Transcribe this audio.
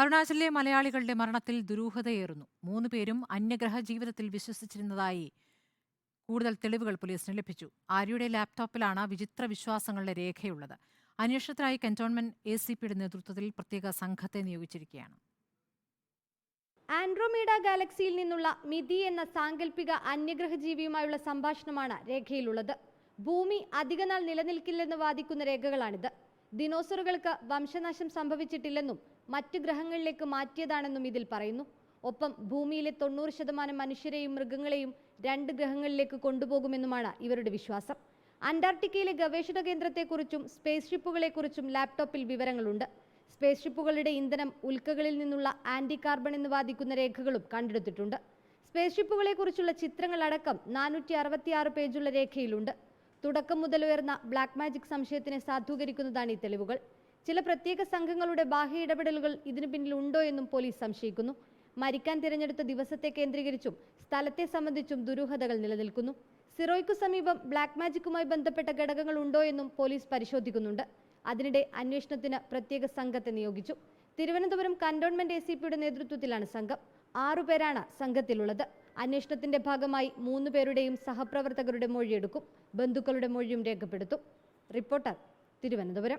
അരുണാചലിലെ മലയാളികളുടെ മരണത്തിൽ ദുരൂഹതയേറുന്നു. മൂന്ന് പേരും അന്യഗ്രഹ ജീവിതത്തിൽ വിശ്വസിച്ചിരുന്നതായി കൂടുതൽ തെളിവുകൾ പോലീസിന് ലഭിച്ചു. ആര്യയുടെ ലാപ്ടോപ്പിലാണ് വിചിത്ര വിശ്വാസങ്ങളുടെ രേഖയുള്ളത്. അന്വേഷണത്തിനായി കന്റോൺമെന്റ് എ സി പിയുടെ നേതൃത്വത്തിൽ പ്രത്യേക സംഘത്തെ നിയോഗിച്ചിരിക്കുകയാണ്. ആൻഡ്രോമീഡ ഗാലക്സിയിൽ നിന്നുള്ള മിതി എന്ന സാങ്കല്പിക അന്യഗ്രഹ ജീവിയുമായുള്ള സംഭാഷണമാണ് രേഖയിലുള്ളത്. ഭൂമി അധികനാൾ നിലനിൽക്കില്ലെന്ന് വാദിക്കുന്ന രേഖകളാണിത്. ദിനോസറുകൾക്ക് വംശനാശം സംഭവിച്ചിട്ടില്ലെന്നും മറ്റു ഗ്രഹങ്ങളിലേക്ക് മാറ്റിയതാണെന്നും ഇതിൽ പറയുന്നു. ഒപ്പം ഭൂമിയിലെ തൊണ്ണൂറ് ശതമാനം മനുഷ്യരെയും മൃഗങ്ങളെയും രണ്ട് ഗ്രഹങ്ങളിലേക്ക് കൊണ്ടുപോകുമെന്നുമാണ് ഇവരുടെ വിശ്വാസം. അന്റാർട്ടിക്കയിലെ ഗവേഷണ കേന്ദ്രത്തെക്കുറിച്ചും സ്പേസ് ഷിപ്പുകളെക്കുറിച്ചും ലാപ്ടോപ്പിൽ വിവരങ്ങളുണ്ട്. സ്പേസ് ഷിപ്പുകളുടെ ഇന്ധനം ഉൽക്കകളിൽ നിന്നുള്ള ആന്റി കാർബൺ എന്ന് വാദിക്കുന്ന രേഖകളും കണ്ടെടുത്തിട്ടുണ്ട്. സ്പേസ് ഷിപ്പുകളെക്കുറിച്ചുള്ള ചിത്രങ്ങളടക്കം നാനൂറ്റി അറുപത്തിയാറ് പേജുള്ള രേഖയിലുണ്ട്. തുടക്കം മുതൽ ഉയർന്ന ബ്ലാക്ക് മാജിക് സംശയത്തിനെ സാധൂകരിക്കുന്നതാണ് ഈ തെളിവുകൾ. ചില പ്രത്യേക സംഘങ്ങളുടെ ബാഹ്യ ഇടപെടലുകൾ ഇതിനു പിന്നിലുണ്ടോ എന്നും പോലീസ് സംശയിക്കുന്നു. മരിക്കാൻ തിരഞ്ഞെടുത്ത ദിവസത്തെ കേന്ദ്രീകരിച്ചും സ്ഥലത്തെ സംബന്ധിച്ചും ദുരൂഹതകൾ നിലനിൽക്കുന്നു. സിറോയ്ക്കു സമീപം ബ്ലാക്ക് മാജിക്കുമായി ബന്ധപ്പെട്ട ഘടകങ്ങൾ ഉണ്ടോ എന്നും പോലീസ് പരിശോധിക്കുന്നുണ്ട്. അതിനിടെ അന്വേഷണത്തിന് പ്രത്യേക സംഘത്തെ നിയോഗിച്ചു. തിരുവനന്തപുരം കന്റോൺമെന്റ് എ നേതൃത്വത്തിലാണ് സംഘം. ആറുപേരാണ് സംഘത്തിലുള്ളത്. അന്വേഷണത്തിന്റെ ഭാഗമായി മൂന്ന് പേരുടെയും സഹപ്രവർത്തകരുടെ മൊഴിയെടുക്കും ബന്ധുക്കളുടെ മൊഴിയും രേഖപ്പെടുത്തും. റിപ്പോർട്ടർ തിരുവനന്തപുരം.